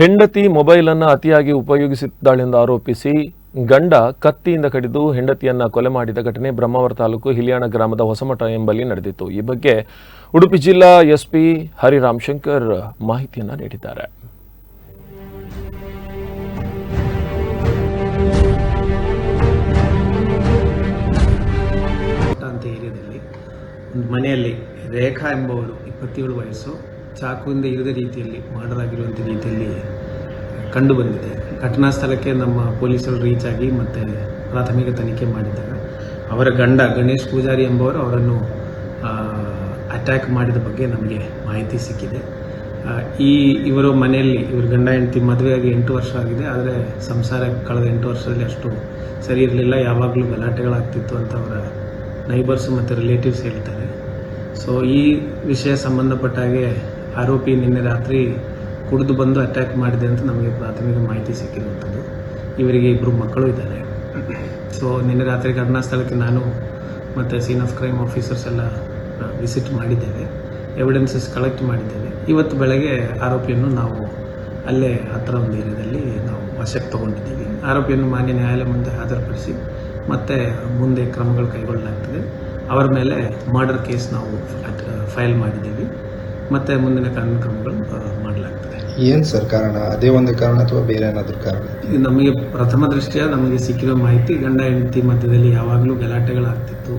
ಹೆಂಡತಿ ಮೊಬೈಲ್ ಅನ್ನು ಅತಿಯಾಗಿ ಉಪಯೋಗಿಸಿದ್ದಾಳೆಂದು ಆರೋಪಿಸಿ ಗಂಡ ಕತ್ತಿಯಿಂದ ಕಡಿದು ಹೆಂಡತಿಯನ್ನ ಕೊಲೆ ಮಾಡಿದ ಘಟನೆ ಬ್ರಹ್ಮಾವರ ತಾಲೂಕು ಹಿಲಿಯಾಣ ಗ್ರಾಮದ ಹೊಸಮಠ ಎಂಬಲ್ಲಿ ನಡೆದಿತ್ತು. ಈ ಬಗ್ಗೆ ಉಡುಪಿ ಜಿಲ್ಲಾ ಎಸ್ಪಿ ಹರಿರಾಮ್ ಶಂಕರ್ ಮಾಹಿತಿಯನ್ನ ನೀಡಿದ್ದಾರೆ. ಮನೆಯಲ್ಲಿ ರೇಖಾ ಎಂಬುವರು ಇಪ್ಪತ್ತೇಳು ವಯಸ್ಸು ಚಾಕುವಿಂದ ಇರದ ರೀತಿಯಲ್ಲಿ ಮರ್ಡರ್ ಆಗಿರುವಂಥ ರೀತಿಯಲ್ಲಿ ಕಂಡು ಬಂದಿದೆ. ಘಟನಾ ಸ್ಥಳಕ್ಕೆ ನಮ್ಮ ಪೊಲೀಸರು ರೀಚ್ ಆಗಿ ಮತ್ತು ಪ್ರಾಥಮಿಕ ತನಿಖೆ ಮಾಡಿದ್ದಾರೆ. ಅವರ ಗಂಡ ಗಣೇಶ್ ಪೂಜಾರಿ ಎಂಬವರು ಅವರನ್ನು ಅಟ್ಯಾಕ್ ಮಾಡಿದ ಬಗ್ಗೆ ನಮಗೆ ಮಾಹಿತಿ ಸಿಕ್ಕಿದೆ. ಈ ಇವರು ಮನೆಯಲ್ಲಿ, ಇವರು ಗಂಡ ಹೆಂಡತಿ ಮದುವೆಯಾಗಿ ಎಂಟು ವರ್ಷ ಆಗಿದೆ. ಆದರೆ ಸಂಸಾರ ಕಳೆದ ಎಂಟು ವರ್ಷದಲ್ಲಿ ಅಷ್ಟು ಸರಿ ಇರಲಿಲ್ಲ. ಯಾವಾಗಲೂ ಗಲಾಟೆಗಳಾಗ್ತಿತ್ತು ಅಂತ ಅವರ ನೈಬರ್ಸ್ ಮತ್ತು ರಿಲೇಟಿವ್ಸ್ ಹೇಳ್ತಾರೆ. ಸೊ ಈ ವಿಷಯ ಸಂಬಂಧಪಟ್ಟ ಹಾಗೆ ಆರೋಪಿ ನಿನ್ನೆ ರಾತ್ರಿ ಕುಡಿದು ಬಂದು ಅಟ್ಯಾಕ್ ಮಾಡಿದೆ ಅಂತ ನಮಗೆ ಪ್ರಾಥಮಿಕ ಮಾಹಿತಿ ಸಿಕ್ಕಿರುವಂಥದ್ದು. ಇವರಿಗೆ ಇಬ್ಬರು ಮಕ್ಕಳು ಇದ್ದಾರೆ. ಸೊ ನಿನ್ನೆ ರಾತ್ರಿ ಘಟನಾ ಸ್ಥಳಕ್ಕೆ ನಾನು ಮತ್ತು ಸೀನ್ ಆಫ್ ಕ್ರೈಮ್ ಆಫೀಸರ್ಸ್ ಎಲ್ಲ ವಿಸಿಟ್ ಮಾಡಿದ್ದೇವೆ. ಎವಿಡೆನ್ಸಸ್ ಕಲೆಕ್ಟ್ ಮಾಡಿದ್ದೇವೆ. ಇವತ್ತು ಬೆಳಗ್ಗೆ ಆರೋಪಿಯನ್ನು ನಾವು ಅಲ್ಲೇ ಹತ್ತಿರ ಒಂದು ಏರಿಯಾದಲ್ಲಿ ನಾವು ವಶಕ್ಕೆ ತಗೊಂಡಿದ್ದೀವಿ. ಆರೋಪಿಯನ್ನು ಮಾನ್ಯ ನ್ಯಾಯಾಲಯ ಮುಂದೆ ಹಾಜರುಪಡಿಸಿ ಮತ್ತೆ ಮುಂದೆ ಕ್ರಮಗಳು ಕೈಗೊಳ್ಳಲಾಗ್ತದೆ. ಅವರ ಮೇಲೆ ಮರ್ಡರ್ ಕೇಸ್ ನಾವು ಫೈಲ್ ಮಾಡಿದ್ದೀವಿ. ಮತ್ತು ಮುಂದಿನ ಕಾನೂನು ಕ್ರಮಗಳು ಮಾಡಲಾಗ್ತದೆ. ಏನ್ ಸರ್ ಕಾರಣ? ಅದೇ ಒಂದು ಕಾರಣ ಅಥವಾ ಬೇರೆ ಏನಾದರೂ ಕಾರಣ? ಇದು ನಮಗೆ ಪ್ರಥಮ ದೃಷ್ಟಿಯ ನಮಗೆ ಸಿಕ್ಕಿರೋ ಮಾಹಿತಿ ಗಂಡ ಹೆಂಡತಿ ಮಧ್ಯದಲ್ಲಿ ಯಾವಾಗಲೂ ಗಲಾಟೆಗಳಾಗ್ತಿತ್ತು.